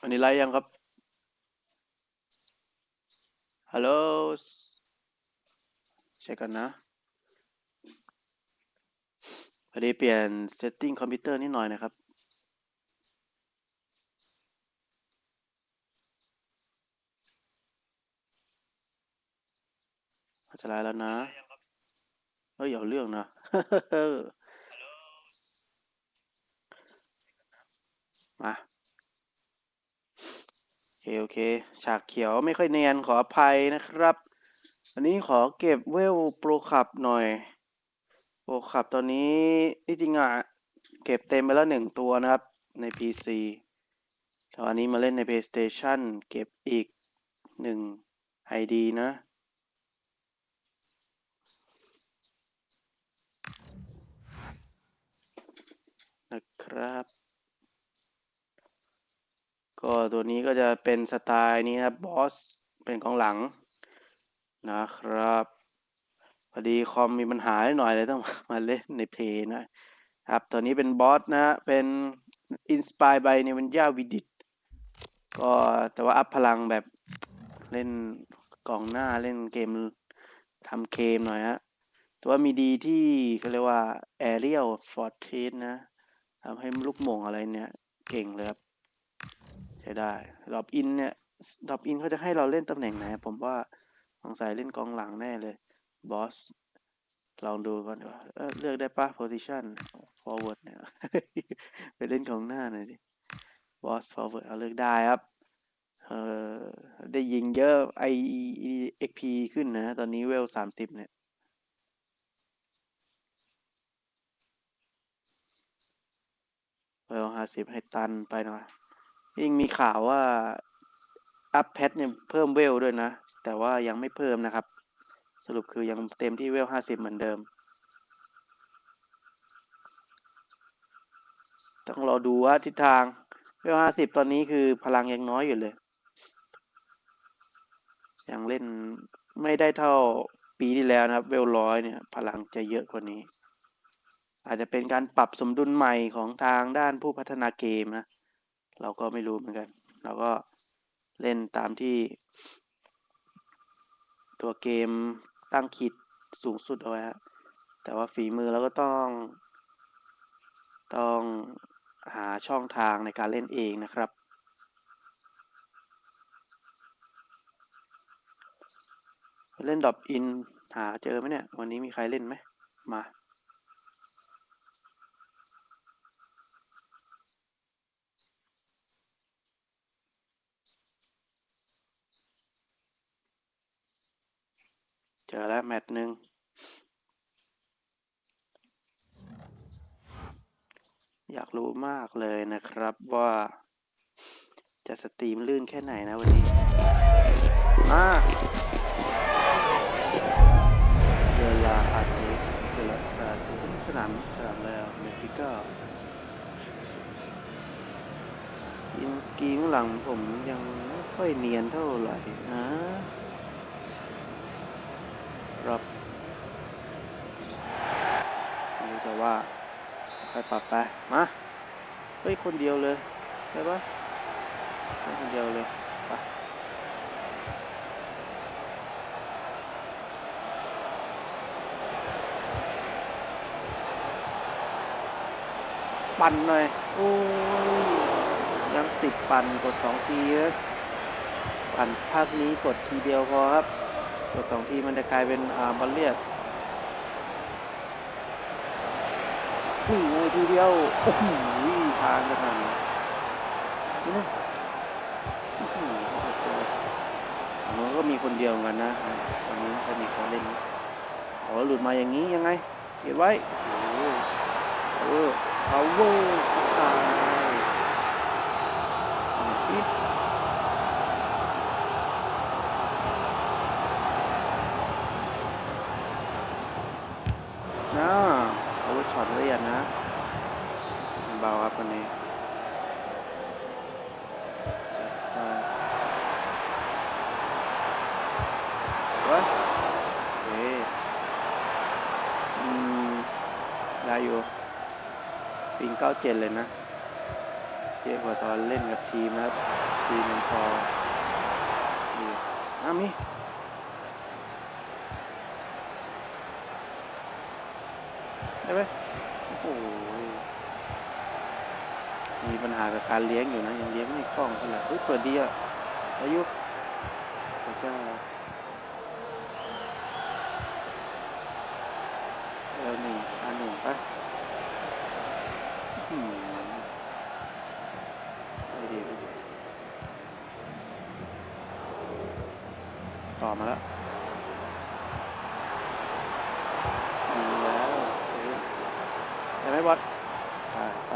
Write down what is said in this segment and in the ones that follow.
อันนี้ไลฟ์ยังครับ ฮัลโหลเช็คกันนะพอดีเปลี่ยนเซตติ้งคอมพิวเตอร์นิดหน่อยนะครับ จะไลฟ์แล้วนะเฮ้ยเอาเรื่องนะมาโอ เคโอเค ฉากเขียวไม่ค่อยเนียนขออภัยนะครับ อันนี้ขอเก็บเวลโปรขับหน่อย โปรขับตอนนี้ที่จริงอะ เก็บเต็มไปแล้วหนึ่งตัวนะครับ ใน PC แต่วันนี้มาเล่นใน PlayStation เก็บอีกหนึ่ง ID นะนะครับ ก็ตัวนี้ก็จะเป็นสไตล์นี้ครับบอสเป็นของหลังนะครับพอดีคอมมีปัญหาหน่อยเลยต้องมาเล่นในเพย์นะครับตัวนี้เป็นบอสนะเป็นอินสปายบายเนวันยาวิดิตก็แต่ว่าอัพพลังแบบเล่นกองหน้าเล่นเกมทำเกมหน่อยฮะแตัวามีดีที่เขาเรียกว่า Aerial Fortress นะทำให้ลูกโมงอะไรเนี่ย เก่งเลยครับ ช้ได้ดรอปอินเนี่ยดรอปอินเขาจะให้เราเล่นตำแหน่งไหน ผมว่าสงสัยเล่นกองหลังแน่เลยบอสลองดูก่อนดีกว่าเเลือกได้ปะ position forward เนี่ยไปเล่นกองหน้าหน่อยดิบอส forward เอาเลือกได้ครับเออได้ยิงเยอะ i xp ขึ้นนะ ตอนนี้เวลสามสิบเนี่ยเวลห้าสิบให้ตันไปหน่อย ยิ่งมีข่าวว่าอัพแพทเนี่ยเพิ่มเวลด้วยนะ แต่ว่ายังไม่เพิ่มนะครับ สรุปคือยังเต็มที่เวลห้าสิบเหมือนเดิม ต้องรอดูว่าทิศทางเวลห้าสิบตอนนี้คือพลังยังน้อยอยู่เลย ยังเล่นไม่ได้เท่าปีที่แล้วนะครับ เวลร้อยเนี่ย พลังจะเยอะกว่านี้ อาจจะเป็นการปรับสมดุลใหม่ของทางด้านผู้พัฒนาเกมนะ เราก็ไม่รู้เหมือนกัน เราก็เล่นตามที่ ตัวเกมตั้งขีดสูงสุดเอาไว้ฮะแต่ว่าฝีมือเราก็ต้อง ต้องหาช่องทางในการเล่นเองนะครับ เล่นดอปอินหาเจอไหมเนี่ย วันนี้มีใครเล่นไหมมา เจอแล้วแมตช์หนึ่งอยากรู้มากเลยนะครับว่าจะสตรีมลื่นแค่ไหนนะวันนี้มาเวลาอาร์ติสเจลาซาตูสนามสนามแล้วเมฟิก้าอินสกีข้างหลังผมยังไม่ค่อยเนียนเท่าไหร่นะ ครับไม่รู้จะว่าไปปรับไป มา เฮ้ย คนเดียวเลยใช่ปะคนเดียวเลยไปปั่นหน่อย โอ้ย ยังติดปั่นกดสองทีนะปั่นภาคนี้กดทีเดียวพอครับ กดสองทีมันจะกลายเป็นอ่าบอลเลียดนี่ไงทีเดียวโอ้โหทางกันนั่นนี่นะโอ้โหมันก็มีคนเดียวเหมือนกันนะวันนี้ก็มีคนเล่นอ๋อหลุดมาอย่างนี้ยังไง เก็บไว้ โอ้โหเออ power style อีกนะเอาไว้ช็อตละเอียดนะเบาครับวันนี้จัดไปเว้ยโอเคอืมได้อยู่ปิง เก้าเจ็ดเลยนะเยอะกว่าตอนเล่นกับทีมนะครับทีมมันพอนี่อ้ามีได้ไหมโอ้โหมีปัญหากับการเลี้ยงอยู่นะยังเลี้ยงไม่คล่องเท่าไหร่เฮ้ยเปิดดีอะอายุพระเจ้าเอลหนึ่งอันหนึ่งไปอื้อหือไม่ดีไม่ดีต่อมาแล้วดีแล้วเฮ้ย ได้ไหมบอสไปไป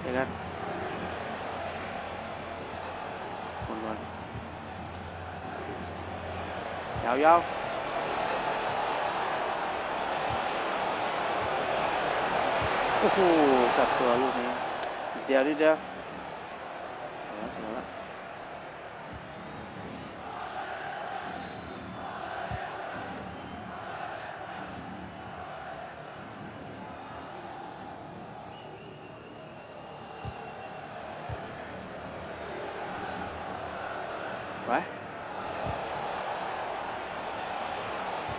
เดี๋ยวกันวนวนยาวยาวโอ้โหกลับตัวลูกนี้เดียวนิดเดียวเอาละเอาละไป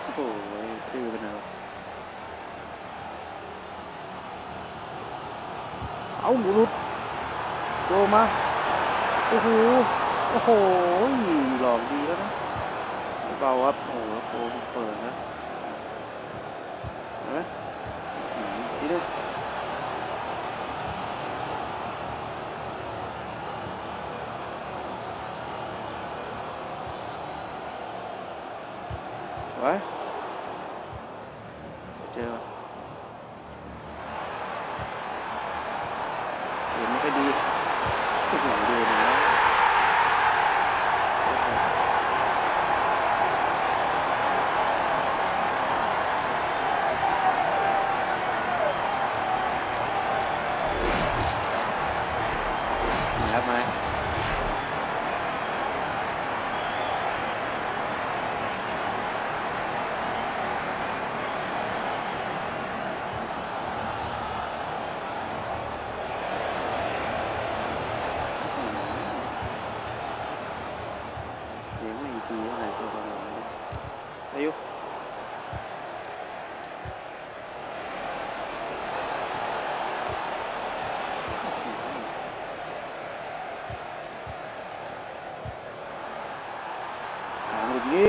โอ้โหชื่อเป็นอะไรวะเอาหมูรุดโลมา โอ้โห โอ้โห หลอกดีแล้วนะเบาครับ โอ้โหโปรเปิดนะเห็นไหมอืมทีนึงไว้เจอวะเห็นไม่ค่อยดีโอ้โหดูนะโอ้โหมาครับมาเลี้ยงไม่อีกทีอะไรตัวประมาณนี้อายุถามแบบนี้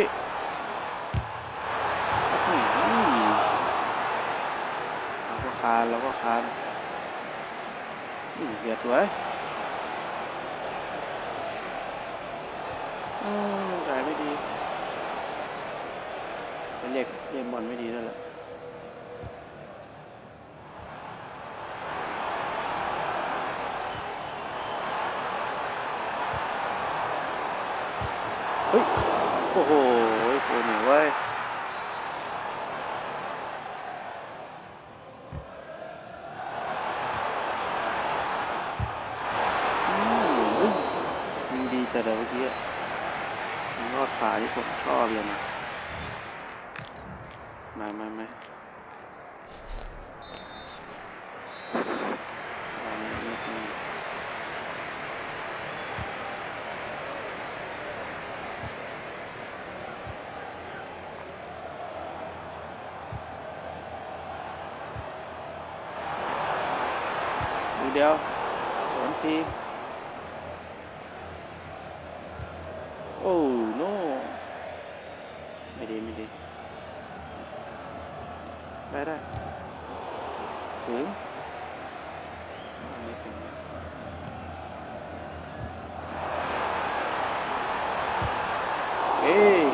อื้อหือเราก็คานเราก็คานอืมเบียดสวย อืมจ่ายไม่ดีเป็นเรียกเรียกบอลไม่ดีนั่นแหละ เฮ้ย โอ้โหโคเหนียวเว้ยดีแต่เดี๋ยวเมื่อกี้ยอดขาที่ผมชอบเลยนะมามามาเอามานิดนึงดูเดียวสวนที โอ้โนไม่ดีไม่ดี ได้ได้ ถึงไม่ถึงเอ้ย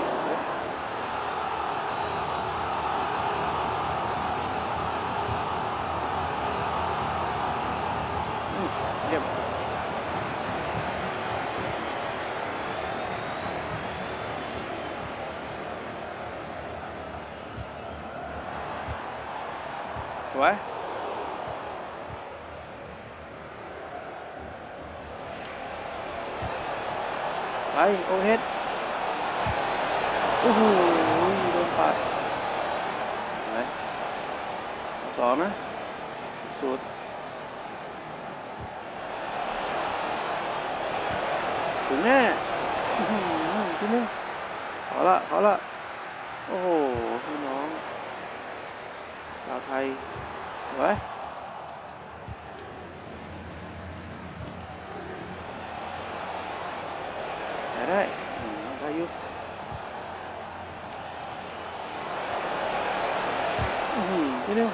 อืมเยี่ยม สวยไป โอเฮดโอ้โหโดนปัดไปสองนะสุดถึงแน่อือหือที่นึงขอละขอละโอ้โหพี่น้องชาวไทยไว้ ได้ได้ได้ยู่อื้อหือพี่นึง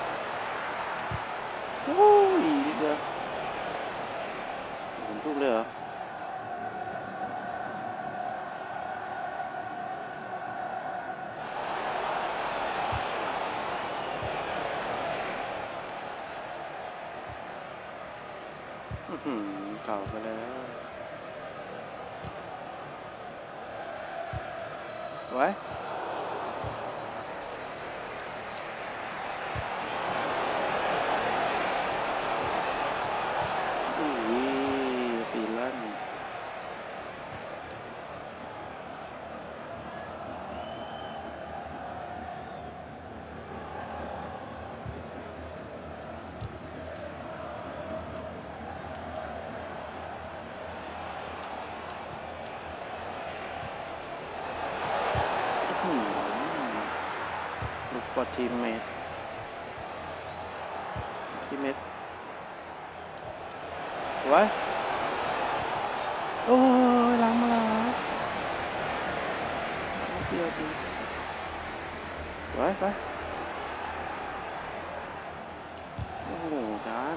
โอ้ยนิดเดียวผมทุกเลยเหรอเก่าไปแล้วไว้อุ้ยปีลั่นอื้อหือ ว่าทีมเมททีมเมทไว้โอ้ยล้างมาแล้วนิดเดียวจริงไว้ไปโอ้โหจาน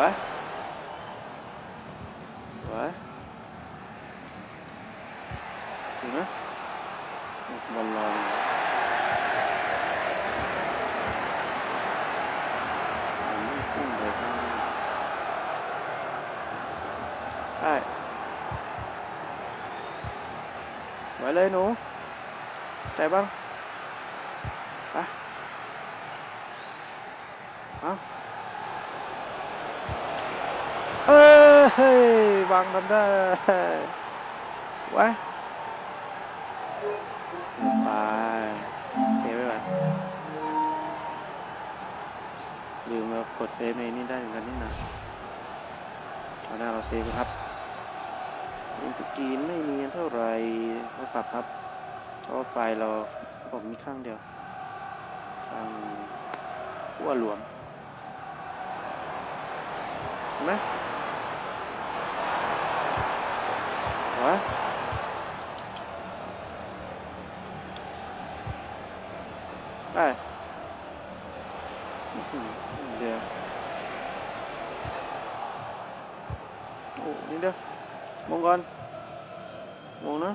ไว้ไว้ถึงไหมบอลลอยมันไม่พุ่งเลยครับได้ไว้เลยหนูใจบ้างไปเอาเอ้ยเฮ้ยวาง กันได้ไว้ไปเซฟไว้ก่อนลืมเรากดเซฟในนี้ได้เหมือนกันนี่นะเอาหน้าเราเซฟครับอินสกรีนไม่เนียนเท่าไหร่ก็ปรับครับเพราะไฟล์เราผมมีข้างเดียวข้างขั้วหลวมเห็นไหม วะได้อื้อหือเดี๋ยวโอ้นี่เดียวมองก่อนมองนะ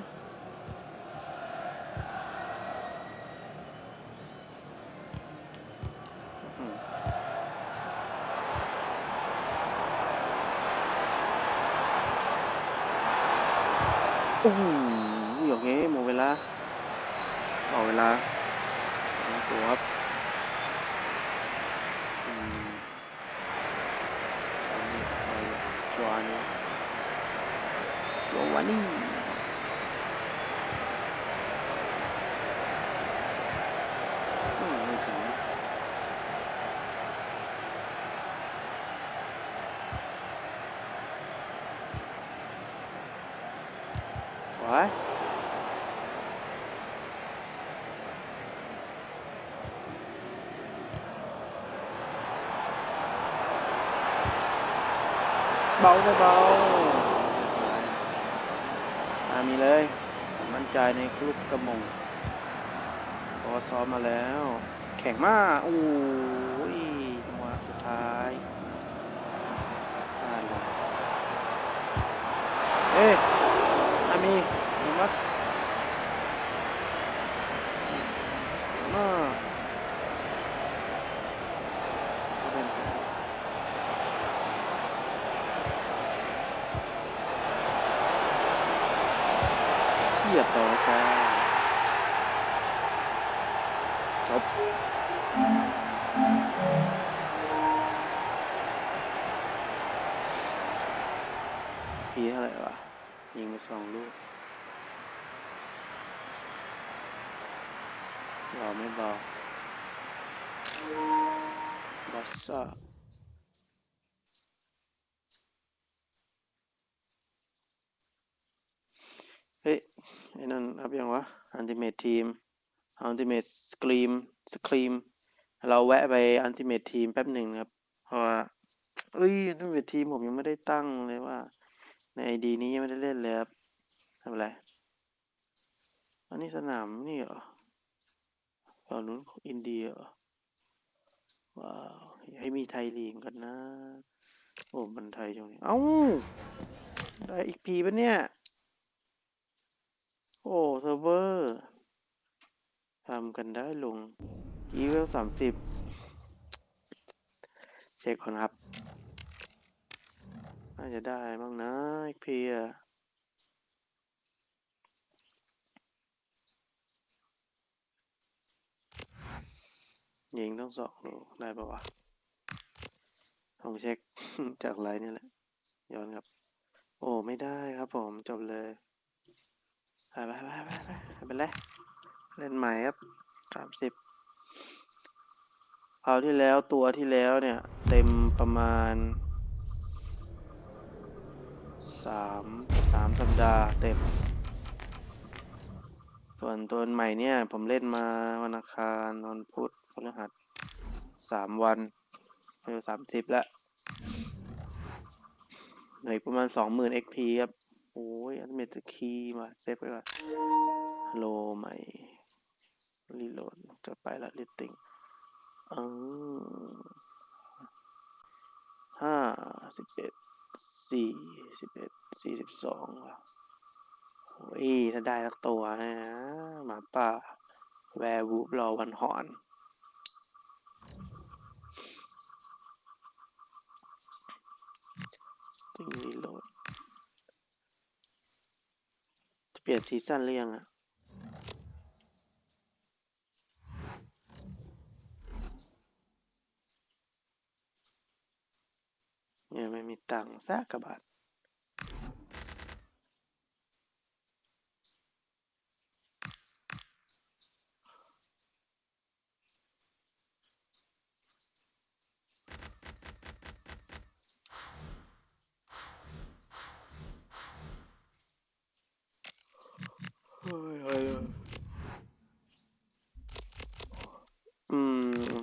อื้อหือโอ้โหอย่างงี้หมดเวลาต่อเวลา เอาตัวครับอืมอันนี้ไปจวนจวนี่อืมไม่ถึงไว้เบาเบาอามีเลย มั่นใจในคลุกกระมงพอซ้อมมาแล้ว แข็งมากโอ้ยจังหวะสุดท้ายพลาดเลยเอ้ยอามีมัส อันติเมทสกรีมสกรีมเราแวะไปอันติเมททีมแป๊บหนึ่งนะครับ เพราะว่าเอ้ยอันติเมททีมผมยังไม่ได้ตั้งเลยว่า ในไอดีนี้ยังไม่ได้เล่นเลยครับทำอะไรอันนี้สนามนี่เหรอฝั่งนู้นของอินเดียเหรอว้าวให้มีไทยลีกกันนะ โอ้มันไทยจังเลยเอ้า ได้อีกพีปะเนี่ย โอ้เซิร์ฟเวอร์ ทำกันได้ลงอีเวลสามสิบเช็คก่อนครับ น่าจะได้บ้างนะอีกพีอะยิงต้องสองดูได้ปะวะลองเช็คจากไลน์นี่แหละ ย้อนครับ โอ้ ไม่ได้ครับผม จบเลยไปไปไปไปไปไปเป็นไร เล่นใหม่ครับสามสิบคราวที่แล้วตัวที่แล้วเนี่ย เต็มประมาณสามสามสัปดาห์เต็ม ส่วนตัวใหม่เนี่ย ผมเล่นมาวันอังคารวันพุธพฤหัสสามวันเออสามสิบแล้วเหนื่อยประมาณสองหมื่น XP ครับ โอ้ยอันเมตคีมาเซฟไว้ก่อนฮัลโหลใหม่ รีโหลดจะไปละลิตติ้งเออห้าสิบเอ็ดสี่สิบเอ็ดสี่สิบสองว่ะโอ้ยถ้าได้สักตัวนะหมาป่า แวร์วูฟรอวันหอนติงรีโหลด จะเปลี่ยนซีซั่นหรือยังอะเนี่ยไม่ สักบาทเฮ้ยเฮ้ยเฮ้ยอืม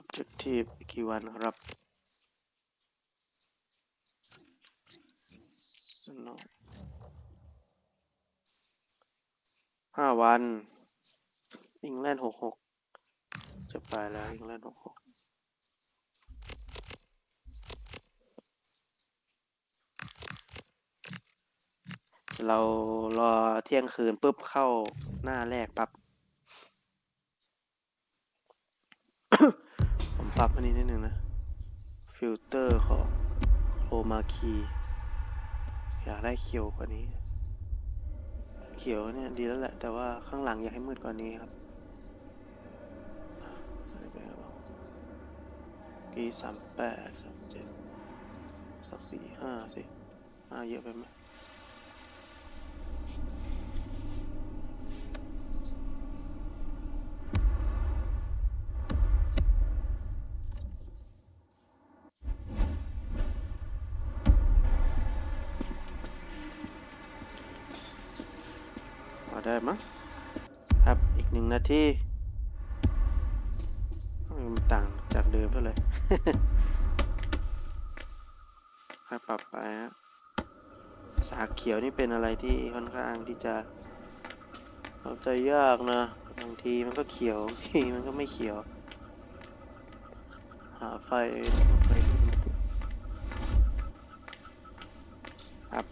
objective อีกกี่วันครับ สนุก ห้าวันอิงแลนด์หกหกจะไปแล้วอิงแลนด์หกหกเรารอเที่ยงคืนปุ๊บเข้าหน้าแรกปั๊บผมปรับอันนี้นิดนึงนะ ฟิลเตอร์ของโคมาคีอยากได้เขียวกว่านี้ เขียวเนี่ยดีแล้วแหละ แต่ว่าข้างหลังอยากให้มืดกว่านี้ครับกีสามแปดสามเจ็ดสักสี่ห้าสิห้าเยอะไปไหม ได้มั้งครับอีกหนึ่งนาทีมันต่างจากเดิมเท่าไหร่ครับปรับไปฮะสากเขียวนี่เป็นอะไรที่ค่อนข้างที่จะเข้าใจยากนะบางทีมันก็เขียวบางทีมันก็ไม่เขียว หาไฟไฟครับ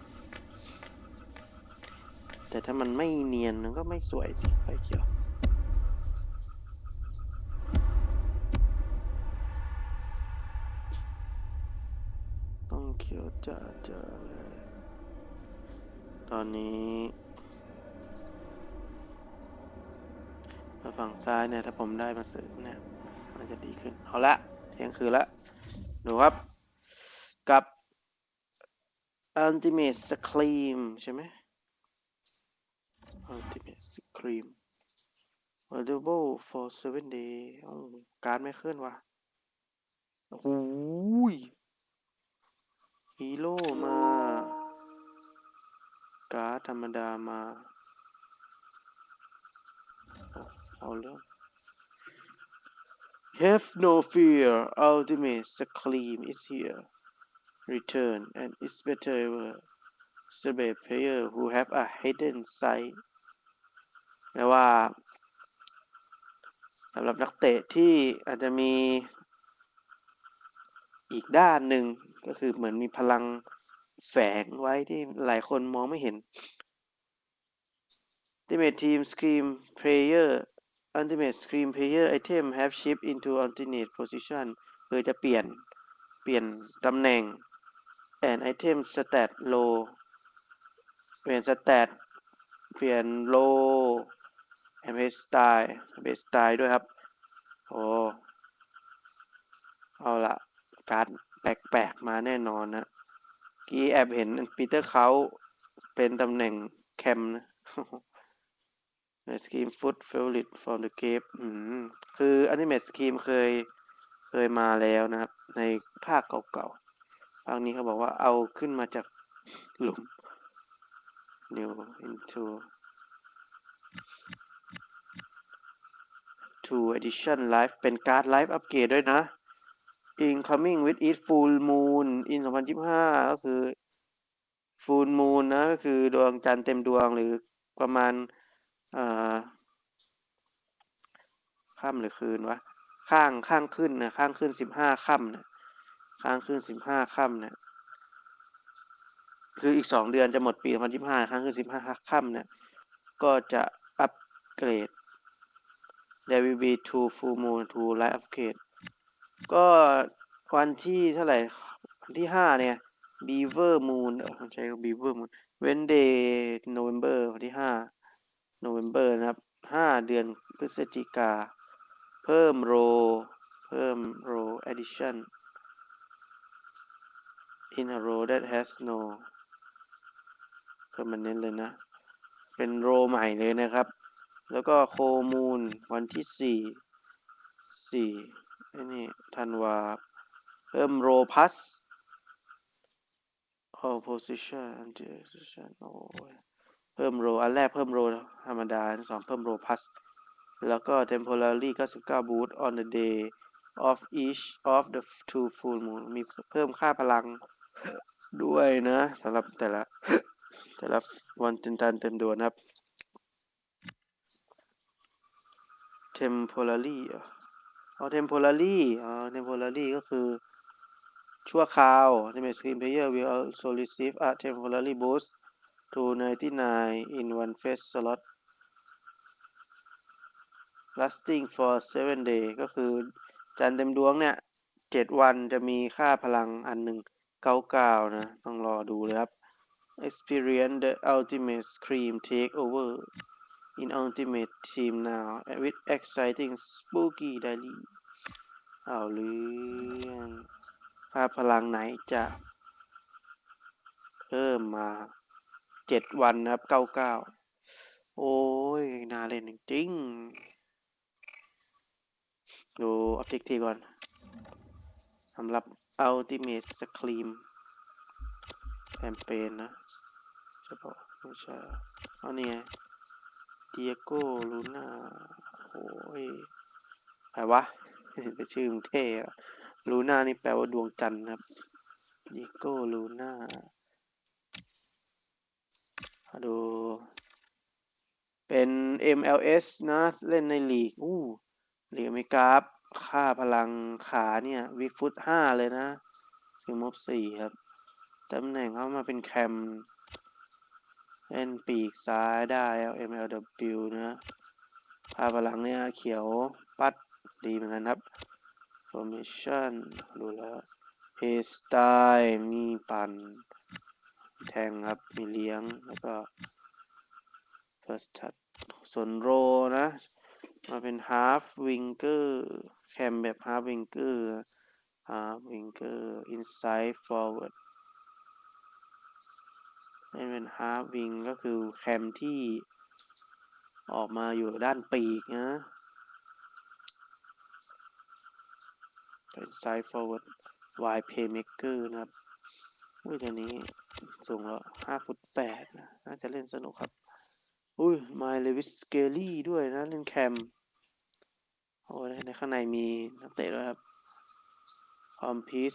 แต่ถ้ามันไม่เนียนมันก็ไม่ สวยสิไฟเขียวต้องเขียวจ้าจ้าเลยตอนนี้ถ้าฝั่งซ้ายเนี่ยถ้าผมได้มาเสริมเนี่ยมันจะดีขึ้น เอาละเที่ยงคืนละดูครับกับ ultimate scream ใช่ไหม ultimate scream available for seven day อ้าวการดไม่ขึ้นวะโอ้โหยฮีโร่มา การ์ดธรรมดามาเอาเอาเรื่อง Have no fear ultimate scream is here return and it's better ever celebrate player who have a hidden sight แปลว่าสำหรับนักเตะที่อาจจะมีอีกด้านหนึ่งก็คือเหมือนมีพลังแฝงไว้ที่หลายคนมองไม่เห็น Ultimate Team Scream Player Ultimate Scream Player Item have shift into alternate position คือจะเปลี่ยนเปลี่ยนตำแหน่ง and item stat low เปลี่ยน stat เปลี่ยน low and base style base style ด้วยครับ โอ้เอาละการ์ดแปลกๆ มาแน่นอนนะกี้แอบเห็นปีเตอร์เขาเป็นตำแหน่งแคมนะในสกีมฟุตเฟลลิตฟอร์มเดอะเกฟคืออนิเมตสกีมเคยเคยมาแล้วนะครับ ในภาคเก่าๆ ภาคนี้เขาบอกว่าเอาขึ้นมาจากหลุม new into to edition live เป็นการ์ดไลฟ์อัปเกรดด้วยนะ incoming with it full moon in 2025 ก็คือ full moon นะ ก็คือดวงจันทร์เต็มดวงหรือประมาณค่ำหรือคืนวะ ข้างข้างขึ้นนะ ข้างขึ้นสิบห้าค่ำนะข้างขึ้นสิบห้าค่ำนะคืออีกสองเดือนจะหมดปีสองพันยี่สิบห้าข้างขึ้นสิบห้าค่ำเนี่ยก็จะอัปเกรด there will be two full moon to light upgrade ก็วันที่เท่าไหร่วันที่ห้าเนี่ย beaver moon เออใช้ beaver moon Wednesday November วันที่ห้า November นะครับห้าเดือนพฤศจิกา เพิ่มโรเพิ่มโร addition in a row that has no permanent เลยนะ เป็นโรใหม่เลยนะครับ แล้วก็โคมูลวันที่สี่สี่ไอ้นี่ธันวา เพิ่มโรพัส all position anti position โอ้ยเพิ่มโรอันแรกเพิ่มโรธรรมดาอันสองเพิ่มโรพัส แล้วก็ temporary 99 boost on the day of each of the two full moon มีเพิ่มค่าพลังด้วยนะสำหรับแต่ละ แต่ละวันเต็มตันเต็มดวงนะครับ temporary เออ๋อ temporary อ๋อ temporary ก็คือ ชั่วคราว Ultimate Screen Player will also receive a temporary boost to 99 in one face slot lasting for 7 day ก็คือจันเต็มดวงเนี่ย 7 วันจะมีค่าพลังอันหนึ่ง99 นะ ต้องรอดูเลยครับ experience the ultimate scream take over in ultimate team now with exciting spooky daily เอาเรื่องค่าพลังไหนจะเพิ่มมาเจ็ดวันนะครับเก้าเก้าโอ้ยน่าเล่นจริงดู objective ก่อนสำหรับ ultimate scream แคมเปญนะจะบอกไม่ใช่เอาเนี่ยเดียโก้ลูน่าโอ้ยใครวะชื่อมึงเท่อะลูน่านี่แปลว่าดวงจันทร์ครับเดียโก้ลูน่ามาดู เป็น MLS นะ เล่นในลีก อู้ลีกอเมริกาค่าพลังขาเนี่ย วิกฟุตห้าเลยนะคือมบสี่ครับ ตำแหน่งเข้ามาเป็นแคม เล่นปีกซ้ายได้ LMLW นะค่าพลังเนี่ยเขียวปัดดีเหมือนกันครับ formation ดูแล้ว play style มีปั่น แทงครับ มีเลี้ยง แล้วก็ first touch ส่วนโรนะ มาเป็น half winger แคมแบบ half winger half winger inside forward นเป็นฮาร์ฟวิงก็คือแคมที่ออกมาอยู่ด้านปีกนะเป็นไซด์ฟอร์เวิร์ดวายเพย์เม k เกอร์นะครับอุ้ยตัวนี้สูงแล้วห้าฟุตแปดนะน่าจะเล่นสนุกครับ อุ้ยไมล์เลวิสเกลลี่ด้วยนะ เล่นแคม โอ้ยในข้างในมีนักเตะด้วยครับคอมพิส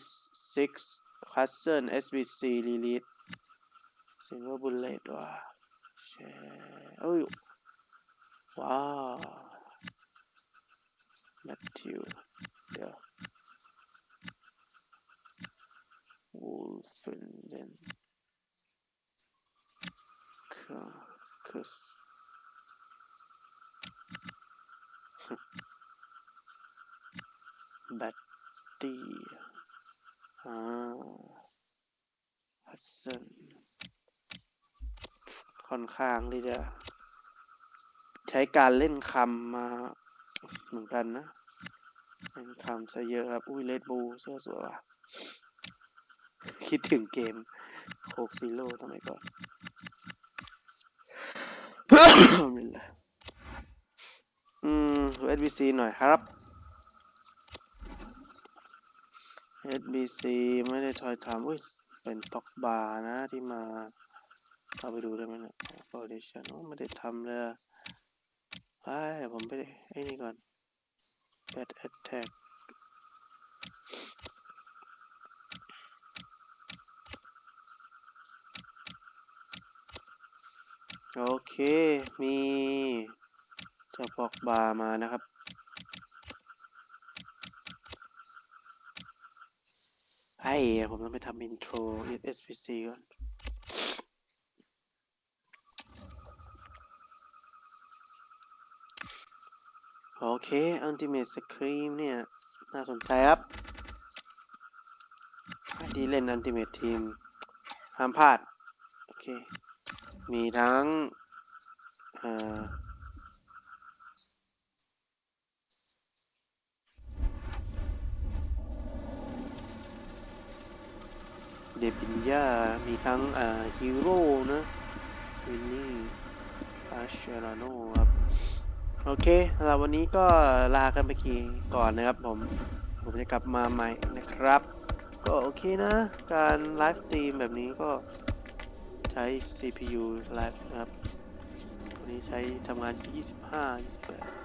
ซิกส์คัสเซิลเอสบีซีลีลิท ซิงเกิลบุลเลตว่ะแค่อนข้างที่จะ ใช้การเล่นคำมาเหมือนกันนะเล่นคำซะเยอะครับอุ้ยเลดบูเสื้อสวยว่ะคิดถึงเกมโคกซีโร่ทำไมก่อนมิลละอืม SBC หน่อยครับ SBC ไม่ได้ทอยทำอุ้ยเป็นต็อกบาร์นะที่มา เข้าไปดูได้ไหมเนี่ย Foundation โอ้ไม่ได้ทำเลยไอ้ผมไปไอ้นี่ก่อน Bad Attack โอเค มีเจ้าปอกบาร์มานะครับ ไอ้ผมต้องไปทำอินโทร SVC ก่อน โอเค Ultimate Scream เนี่ย น่าสนใจครับใครที่เล่น Ultimate Team ห้ามพลาด โอเค มีทั้งเดบินยามีทั้งฮีโร่นะวินนี่อาเชราโนครับ โอเคสำหรับวันนี้ก็ลากันไปกีก่อนนะครับผม ผมจะกลับมาใหม่นะครับ ก็โอเคนะ การไลฟ์สตรีมแบบนี้ก็ใช้ CPU ไลฟ์นะครับ ตัวนี้ใช้ทำงานที่25 28